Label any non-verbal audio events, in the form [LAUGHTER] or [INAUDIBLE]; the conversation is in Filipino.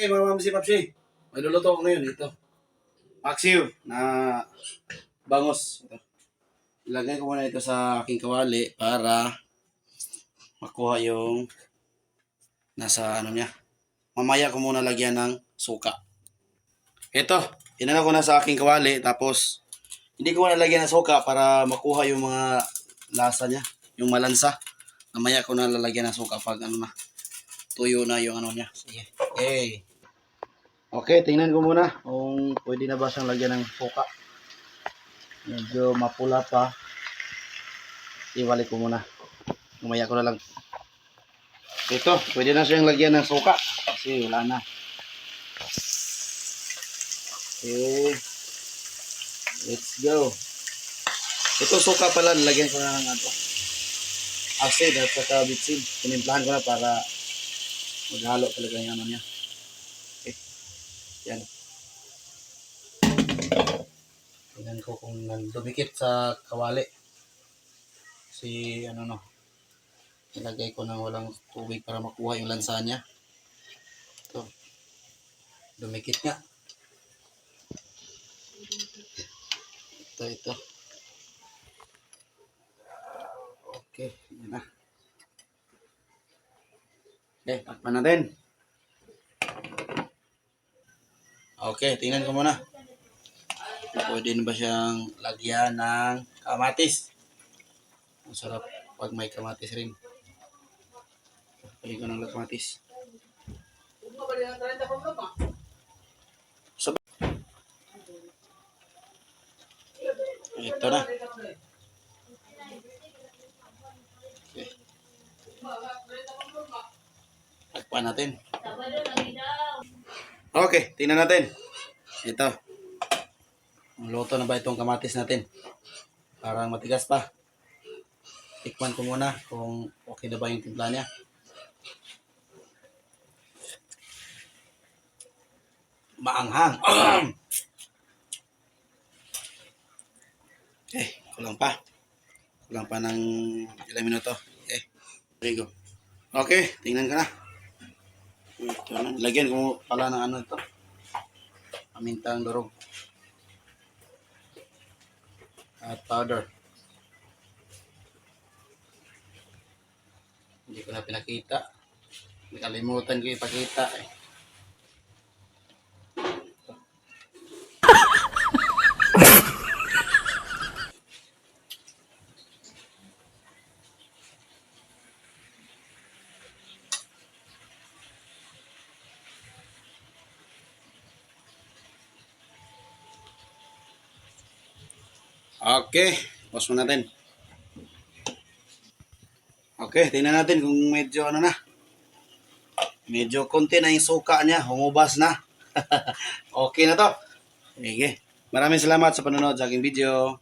Okay, mga mamsi papsi. May luluto ko ngayon ito. Paksiw na bangos. Ito. Ilagay ko muna ito sa aking kawali para makuha yung nasa ano niya. Mamaya ko muna lagyan ng suka. Ito, inano ko na sa aking kawali tapos hindi ko muna lagyan ng suka para makuha yung mga lasa niya, yung malansa. Mamaya ko na lalagyan ng suka pag ano na tuyo na yung ano niya. Sige. Okay. Okay, tingnan ko muna kung pwede na ba siyang lagyan ng suka. Medyo mapula pa. Iwalik ko muna. Mamaya ko na lang. Ito, pwede na siyang lagyan ng suka. Kasi wala na. Okay. Let's go. Ito suka pala, lagyan ko na ng ano. Acid at saka bitsin. Tinimplahan ko na para maghalo talaga yung ano niya. Yan. Tingnan ko kung dumikit sa kawali. Kasi ano no. Ilagay ko ng walang tubig para makuha yung lansa niya. Ito. Dumikit nga. Ito, ito. Okay, yan na. Okay, takpan natin. Okay, tingnan ko muna. Pwede na ba siyang lagyan ng kamatis? Ang sarap pag may kamatis rin. Lagyan ko ng kamatis. Sab- Ito na. Okay. Takpan natin. Okay, tingnan natin. Ito. Luto na ba itong kamatis natin? Parang matigas pa. Tikman ko muna kung okay na ba yung timpla niya. Maanghang. okay, [CLEARS THROAT] kulang pa. Kulang pa ng ilang minuto. Okay, there you go. Okay, tingnan ka na. Ito na. Lagyan ko pala ng ano ito. Amintang durog. At powder. Hindi ko na pinakita. Nakalimutan ko ipakita eh. Okay, pause mo natin. Okay, tingnan natin kung medyo ano na. Medyo konti na yung suka niya, humubas na. [LAUGHS] okay na to. Sige. Maraming salamat sa panonood sa aking video.